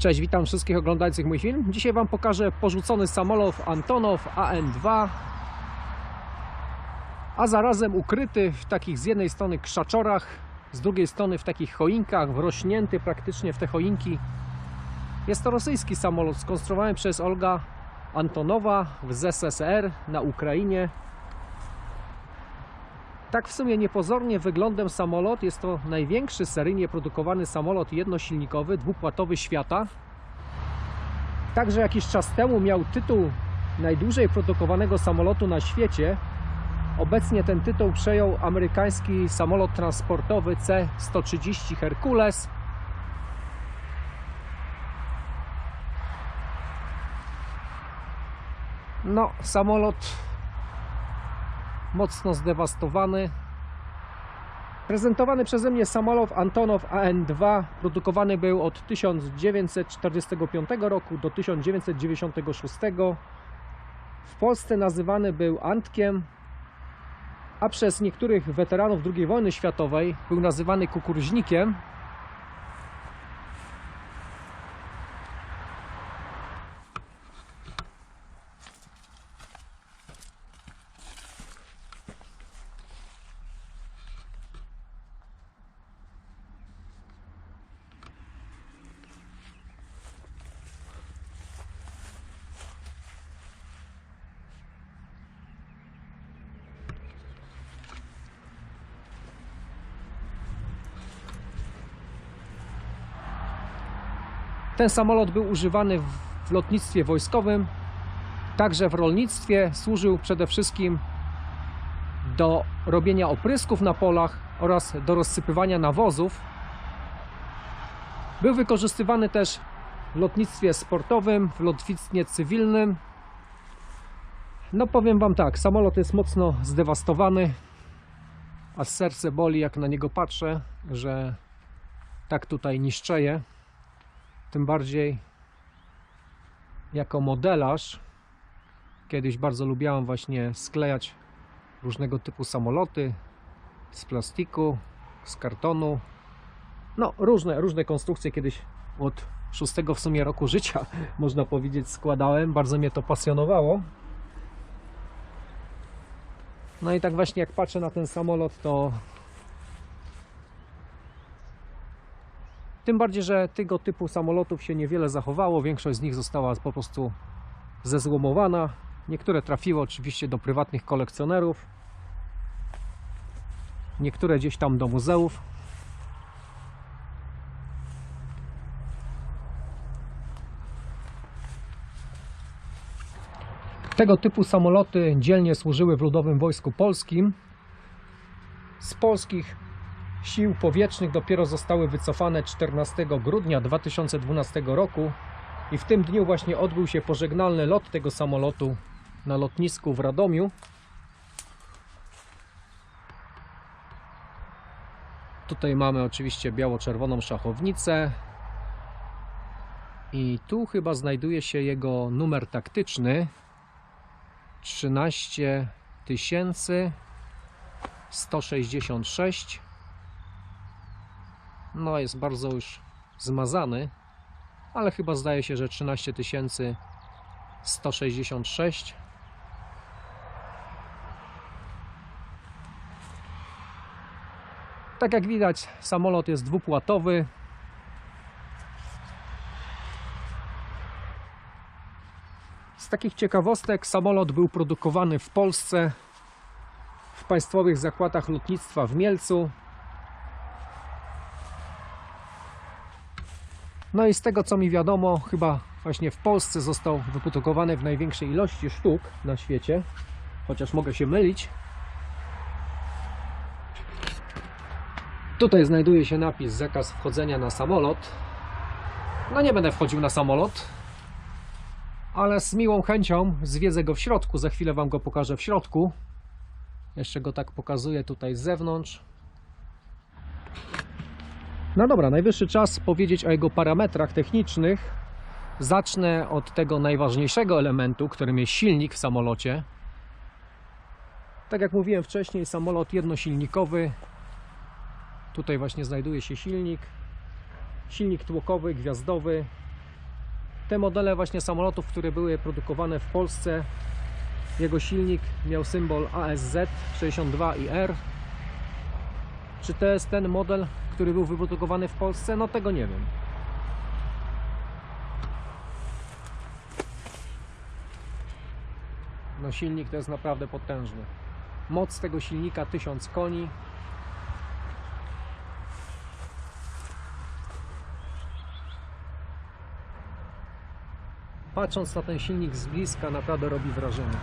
Cześć, witam wszystkich oglądających mój film. Dzisiaj Wam pokażę porzucony samolot Antonow AN-2, a zarazem ukryty w takich z jednej strony krzaczorach, z drugiej strony w takich choinkach, wrośnięty praktycznie w te choinki. Jest to rosyjski samolot skonstruowany przez Olga Antonowa w ZSSR na Ukrainie. Tak w sumie niepozornie wyglądem samolot jest to największy seryjnie produkowany samolot jednosilnikowy, dwupłatowy świata. Także jakiś czas temu miał tytuł najdłużej produkowanego samolotu na świecie. Obecnie ten tytuł przejął amerykański samolot transportowy C-130 Hercules. No, samolot mocno zdewastowany. Prezentowany przeze mnie samolot Antonow AN-2 produkowany był od 1945 roku do 1996. W Polsce nazywany był Antkiem, a przez niektórych weteranów II wojny światowej był nazywany kukuryźnikiem. Ten samolot był używany w- lotnictwie wojskowym, także w rolnictwie. Służył przede wszystkim do robienia oprysków na polach oraz do rozsypywania nawozów. Był wykorzystywany też w lotnictwie sportowym, w lotnictwie cywilnym. No powiem Wam tak, samolot jest mocno zdewastowany, a serce boli jak na niego patrzę, że tak tutaj niszczeje. Tym bardziej jako modelarz kiedyś bardzo lubiałem właśnie sklejać różnego typu samoloty z plastiku, z kartonu. No, różne, różne konstrukcje kiedyś od szóstego w sumie roku życia, można powiedzieć, składałem. Bardzo mnie to pasjonowało. No i tak właśnie jak patrzę na ten samolot, to Tym bardziej, że tego typu samolotów się niewiele zachowało. Większość z nich została po prostu zezłomowana. Niektóre trafiły oczywiście do prywatnych kolekcjonerów. Niektóre gdzieś tam do muzeów. Tego typu samoloty dzielnie służyły w Ludowym Wojsku Polskim. Z polskich sił powietrznych dopiero zostały wycofane 14 grudnia 2012 roku i w tym dniu właśnie odbył się pożegnalny lot tego samolotu na lotnisku w Radomiu. Tutaj mamy oczywiście biało-czerwoną szachownicę i tu chyba znajduje się jego numer taktyczny 13 166 no jest bardzo już zmazany, ale chyba zdaje się, że 13166. Tak jak widać, samolot jest dwupłatowy. Z takich ciekawostek, samolot był produkowany w Polsce w państwowych zakładach lotnictwa w Mielcu. No i z tego co mi wiadomo, chyba właśnie w Polsce został wyprodukowany w największej ilości sztuk na świecie, chociaż mogę się mylić. Tutaj znajduje się napis zakaz wchodzenia na samolot. No nie będę wchodził na samolot, ale z miłą chęcią zwiedzę go w środku. Za chwilę Wam go pokażę w środku. Jeszcze go tak pokazuję tutaj z zewnątrz. No dobra, najwyższy czas powiedzieć o jego parametrach technicznych. Zacznę od tego najważniejszego elementu, którym jest silnik w samolocie. Tak jak mówiłem wcześniej, samolot jednosilnikowy. Tutaj właśnie znajduje się silnik. Silnik tłokowy, gwiazdowy. te modele właśnie samolotów, które były produkowane w Polsce, jego silnik miał symbol ASZ 62IR. Czy to jest ten model, który był wyprodukowany w Polsce? No tego nie wiem. No silnik to jest naprawdę potężny. Moc tego silnika 1000 koni. Patrząc na ten silnik z bliska naprawdę robi wrażenie.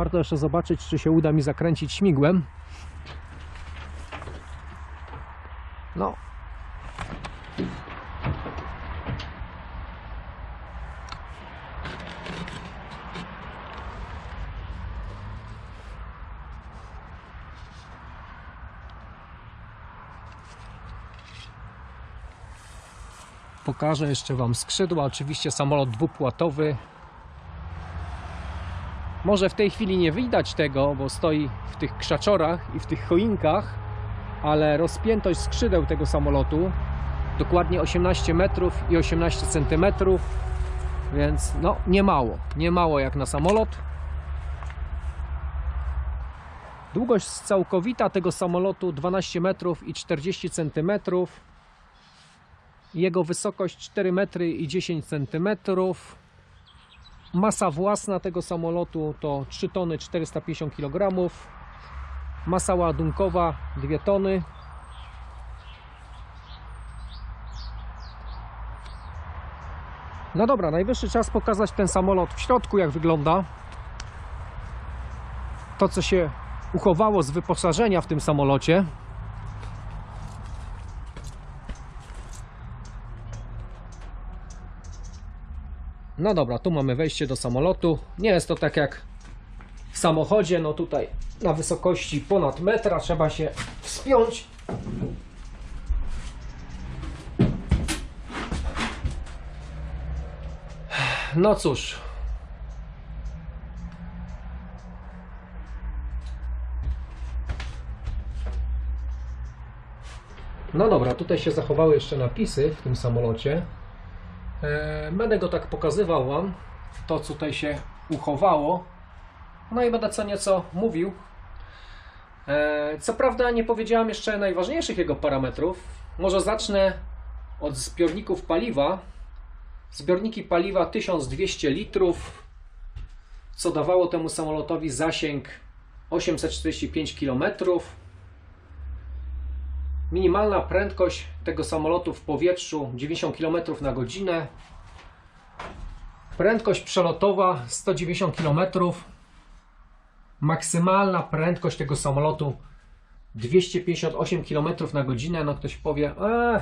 Warto jeszcze zobaczyć, czy się uda mi zakręcić śmigłem. No. Pokażę jeszcze Wam skrzydła. Oczywiście samolot dwupłatowy. Może w tej chwili nie widać tego, bo stoi w tych krzaczorach i w tych choinkach, ale rozpiętość skrzydeł tego samolotu dokładnie 18 metrów i 18 centymetrów, więc no nie mało, nie mało jak na samolot. Długość całkowita tego samolotu 12 metrów i 40 centymetrów. Jego wysokość 4 metry i 10 centymetrów. Masa własna tego samolotu to 3 tony 450 kg. Masa ładunkowa 2 tony. No dobra, najwyższy czas pokazać ten samolot w środku, jak wygląda. To, co się uchowało z wyposażenia w tym samolocie. No dobra, tu mamy wejście do samolotu. Nie jest to tak jak w samochodzie, no tutaj na wysokości ponad metra trzeba się wspiąć. No cóż. No dobra, tutaj się zachowały jeszcze napisy w tym samolocie. E, Będę go tak pokazywał Wam, to co tutaj się uchowało. No i będę co nieco mówił. E, Co prawda nie powiedziałem jeszcze najważniejszych jego parametrów. Może zacznę od zbiorników paliwa. Zbiorniki paliwa 1200 litrów, co dawało temu samolotowi zasięg 845 km. Minimalna prędkość tego samolotu w powietrzu 90 km na godzinę. Prędkość przelotowa 190 km. Maksymalna prędkość tego samolotu 258 km na godzinę. No ktoś powie, eee,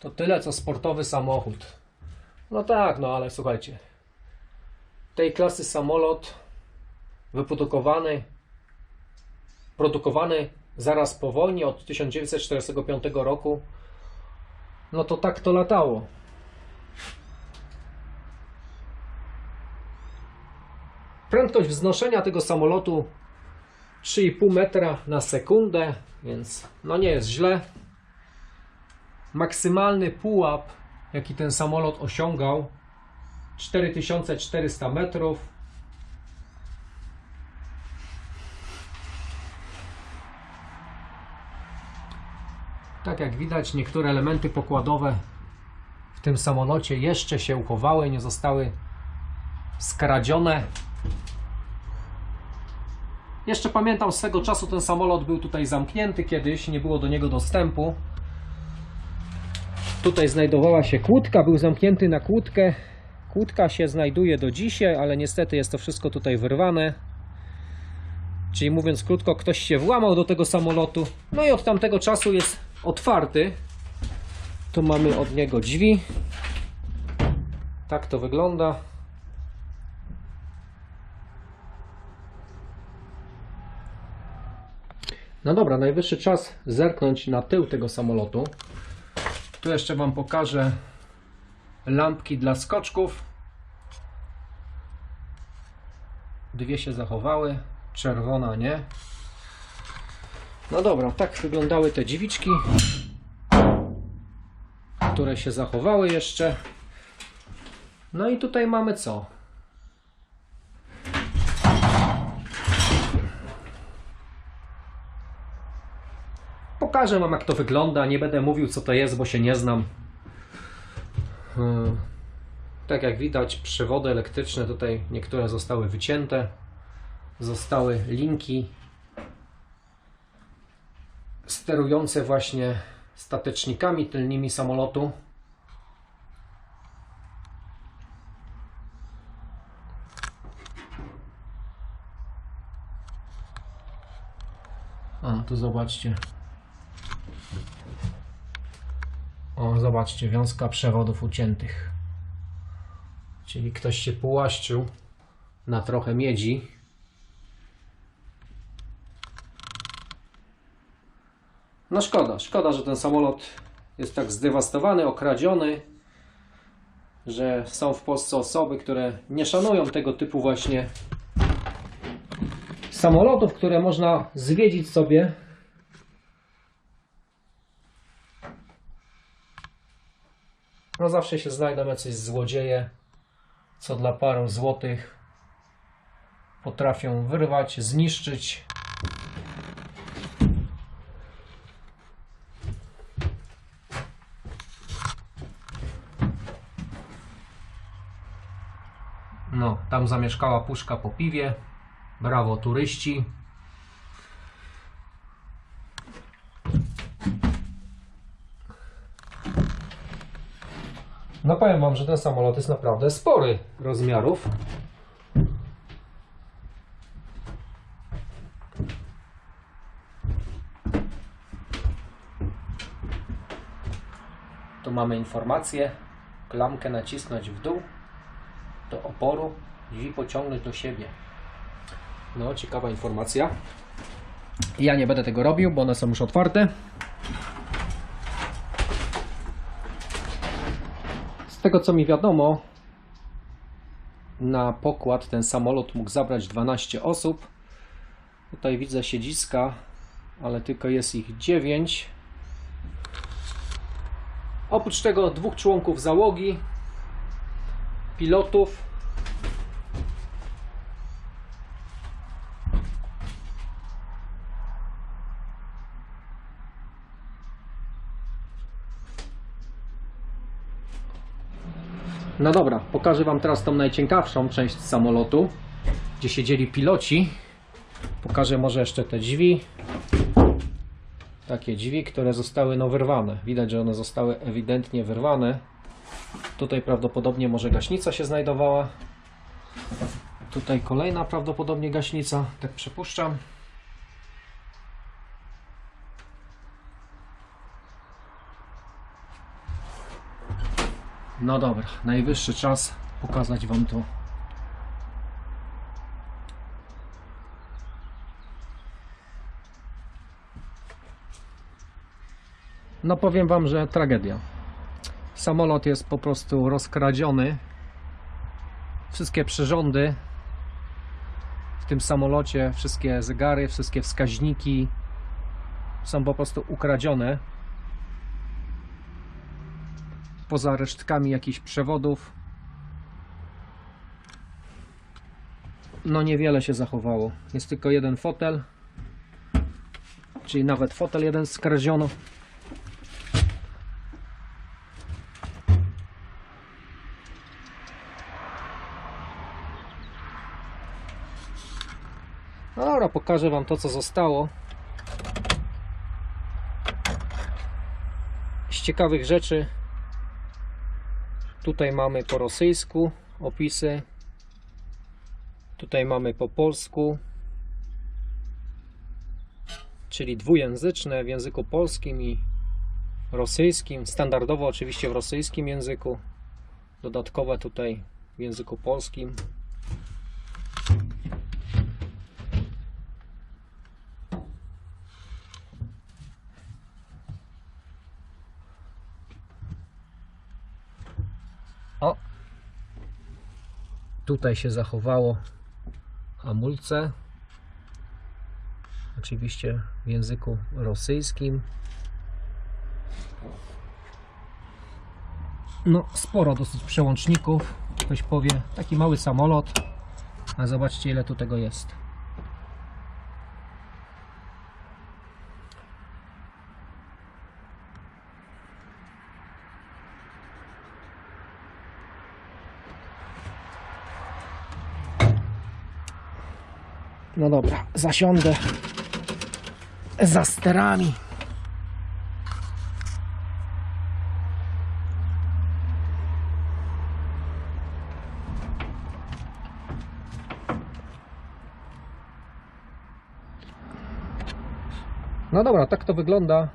to tyle co sportowy samochód. No tak, no ale słuchajcie. Tej klasy samolot wyprodukowany produkowany zaraz po wojnie od 1945 roku. No to tak to latało. Prędkość wznoszenia tego samolotu 3,5 metra na sekundę, więc no nie jest źle. Maksymalny pułap, jaki ten samolot osiągał, 4400 metrów. Tak jak widać, niektóre elementy pokładowe w tym samolocie jeszcze się uchowały, nie zostały skradzione. Jeszcze pamiętam swego czasu ten samolot był tutaj zamknięty kiedyś, nie było do niego dostępu. Tutaj znajdowała się kłódka, był zamknięty na kłódkę. Kłódka się znajduje do dzisiaj, ale niestety jest to wszystko tutaj wyrwane. Czyli mówiąc krótko, ktoś się włamał do tego samolotu. No i od tamtego czasu jest otwarty. Tu mamy od niego drzwi. Tak to wygląda. No dobra, najwyższy czas zerknąć na tył tego samolotu. Tu jeszcze Wam pokażę lampki dla skoczków. Dwie się zachowały, czerwona nie. No dobra, tak wyglądały te dziwiczki. które się zachowały jeszcze. No i tutaj mamy co? Pokażę Wam jak to wygląda. Nie będę mówił co to jest, bo się nie znam. Hmm. Tak jak widać, przewody elektryczne tutaj niektóre zostały wycięte. Zostały linki sterujące właśnie statecznikami tylnymi samolotu. A, tu zobaczcie. O, zobaczcie, wiązka przewodów uciętych. Czyli ktoś się połaszczył na trochę miedzi. No szkoda, szkoda, że ten samolot jest tak zdewastowany, okradziony, że są w Polsce osoby, które nie szanują tego typu właśnie samolotów, które można zwiedzić sobie. No zawsze się znajdą jacyś złodzieje, co dla paru złotych potrafią wyrwać, zniszczyć No, tam zamieszkała puszka po piwie. Brawo, turyści. No powiem Wam, że ten samolot jest naprawdę spory rozmiarów. Tu mamy informację. Klamkę nacisnąć w dół do oporu, drzwi pociągnąć do siebie. No, ciekawa informacja. Ja nie będę tego robił, bo one są już otwarte. Z tego co mi wiadomo, na pokład ten samolot mógł zabrać 12 osób. Tutaj widzę siedziska, ale tylko jest ich 9. Oprócz tego dwóch członków załogi, pilotów. No dobra, pokażę Wam teraz tą najciekawszą część samolotu, gdzie siedzieli piloci. Pokażę może jeszcze te drzwi. Takie drzwi, które zostały no wyrwane. Widać, że one zostały ewidentnie wyrwane. Tutaj prawdopodobnie może gaśnica się znajdowała. Tutaj kolejna prawdopodobnie gaśnica, tak przypuszczam. No dobra, najwyższy czas pokazać Wam to. No powiem Wam, że tragedia. Samolot jest po prostu rozkradziony. Wszystkie przyrządy w tym samolocie, wszystkie zegary, wszystkie wskaźniki są po prostu ukradzione. Poza resztkami jakichś przewodów. No niewiele się zachowało. Jest tylko jeden fotel. Czyli nawet fotel jeden skradziono. No dobra, pokażę Wam to, co zostało. Z ciekawych rzeczy tutaj mamy po rosyjsku opisy. Tutaj mamy po polsku. Czyli dwujęzyczne w języku polskim i rosyjskim. Standardowo oczywiście w rosyjskim języku. Dodatkowe tutaj w języku polskim. O! Tutaj się zachowało hamulce. Oczywiście w języku rosyjskim. no sporo dosyć przełączników. Ktoś powie, taki mały samolot, a zobaczcie ile tu tego jest. No dobra, zasiądę za sterami. No dobra, tak to wygląda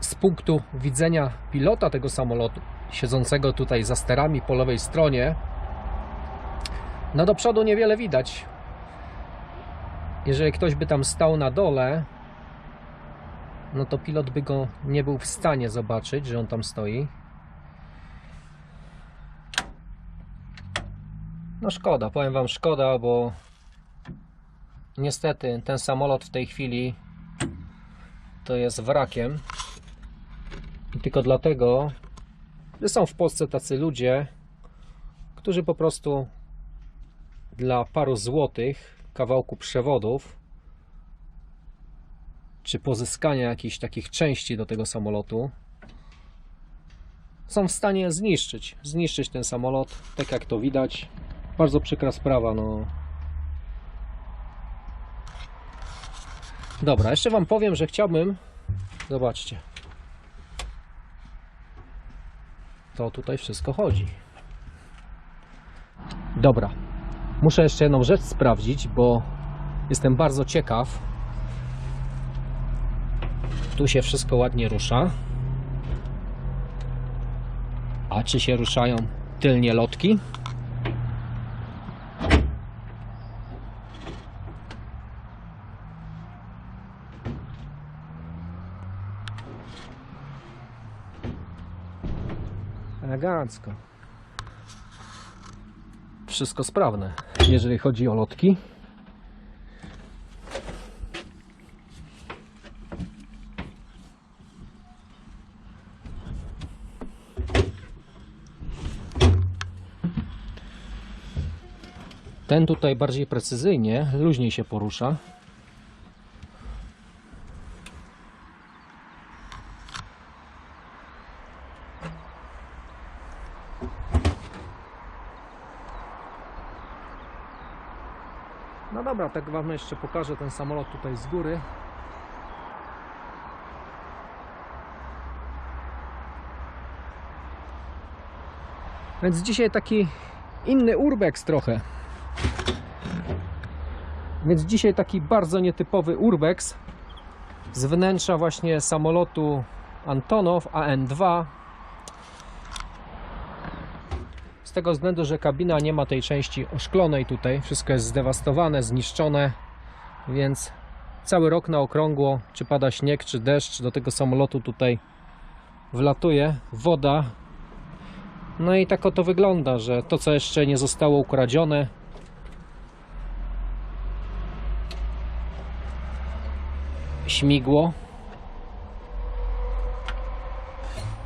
z punktu widzenia pilota tego samolotu, siedzącego tutaj za sterami po lewej stronie. No do przodu niewiele widać. Jeżeli ktoś by tam stał na dole, no to pilot by go nie był w stanie zobaczyć, że on tam stoi. No szkoda, powiem Wam szkoda, bo niestety ten samolot w tej chwili to jest wrakiem. I tylko dlatego, że są w Polsce tacy ludzie, którzy po prostu dla paru złotych, kawałku przewodów, czy pozyskania jakichś takich części do tego samolotu, są w stanie zniszczyć, zniszczyć ten samolot, tak jak to widać. Bardzo przykra sprawa, no. Dobra, jeszcze Wam powiem, że chciałbym. Zobaczcie. To tutaj wszystko chodzi. Dobra. Muszę jeszcze jedną rzecz sprawdzić, bo jestem bardzo ciekaw. Tu się wszystko ładnie rusza. A czy się ruszają tylnie lotki? Elegancko. Wszystko sprawne, jeżeli chodzi o lotki. Ten tutaj bardziej precyzyjnie, luźniej się porusza. Dobra, tak Wam jeszcze pokażę ten samolot tutaj z góry. Więc dzisiaj taki inny urbex trochę. Więc dzisiaj taki bardzo nietypowy urbex z wnętrza właśnie samolotu Antonow AN-2 z tego względu, że kabina nie ma tej części oszklonej tutaj, wszystko jest zdewastowane, zniszczone, więc cały rok na okrągło, czy pada śnieg, czy deszcz, do tego samolotu tutaj wlatuje woda. No i tak oto wygląda, że to co jeszcze nie zostało ukradzione, śmigło.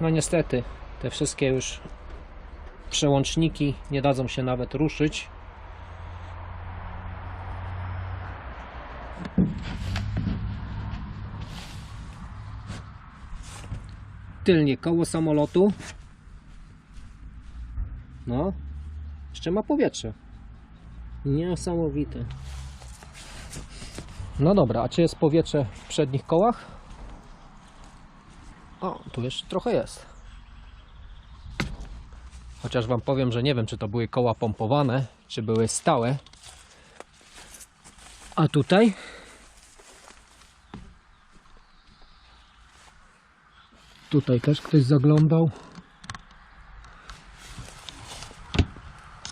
No niestety, te wszystkie już przełączniki nie dadzą się nawet ruszyć. Tylnie koło samolotu. No, jeszcze ma powietrze. Niesamowite. No dobra, a czy jest powietrze w przednich kołach? O, tu jeszcze trochę jest. Chociaż Wam powiem, że nie wiem, czy to były koła pompowane, czy były stałe. A tutaj? Tutaj też ktoś zaglądał.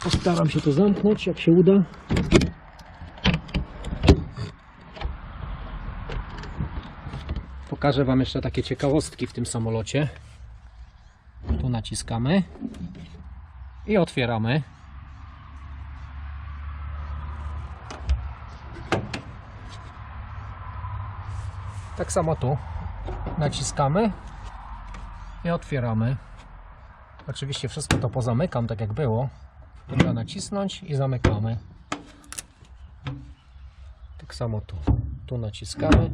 Postaram się to zamknąć, jak się uda. Pokażę Wam jeszcze takie ciekawostki w tym samolocie. Tu naciskamy i otwieramy. Tak samo tu naciskamy i otwieramy. Oczywiście wszystko to pozamykam tak jak było. Trzeba nacisnąć i zamykamy. Tak samo tu. Tu naciskamy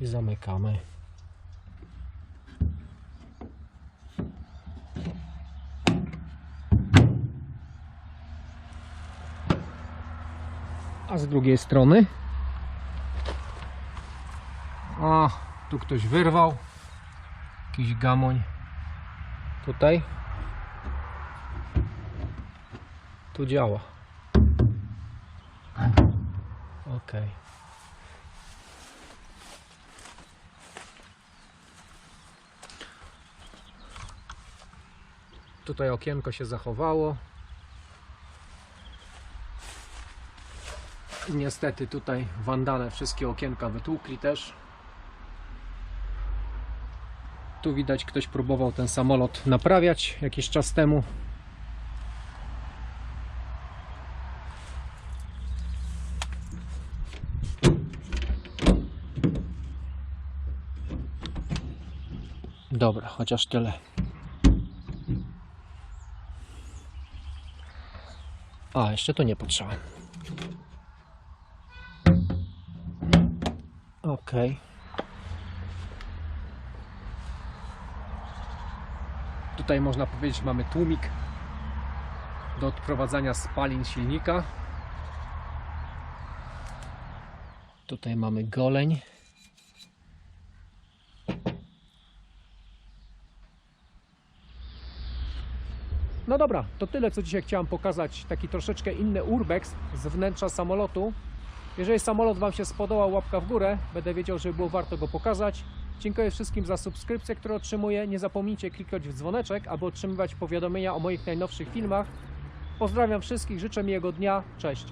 i zamykamy. A z drugiej strony. O, tu ktoś wyrwał. Jakiś gamoń. Tutaj. Tu działa. Ok tutaj okienko się zachowało niestety tutaj wandale wszystkie okienka wytłukli też tu widać ktoś próbował ten samolot naprawiać jakiś czas temu Dobra, chociaż tyle. A, jeszcze to nie patrzałem. Okej. Tutaj można powiedzieć, mamy tłumik do odprowadzania spalin silnika. Tutaj mamy goleń. No dobra, to tyle co dzisiaj chciałem pokazać. Taki troszeczkę inny urbex z wnętrza samolotu. Jeżeli samolot Wam się spodobał, łapka w górę. Będę wiedział, że było warto go pokazać. Dziękuję wszystkim za subskrypcję, które otrzymuję. Nie zapomnijcie klikać w dzwoneczek, aby otrzymywać powiadomienia o moich najnowszych filmach. Pozdrawiam wszystkich, życzę miłego dnia. Cześć.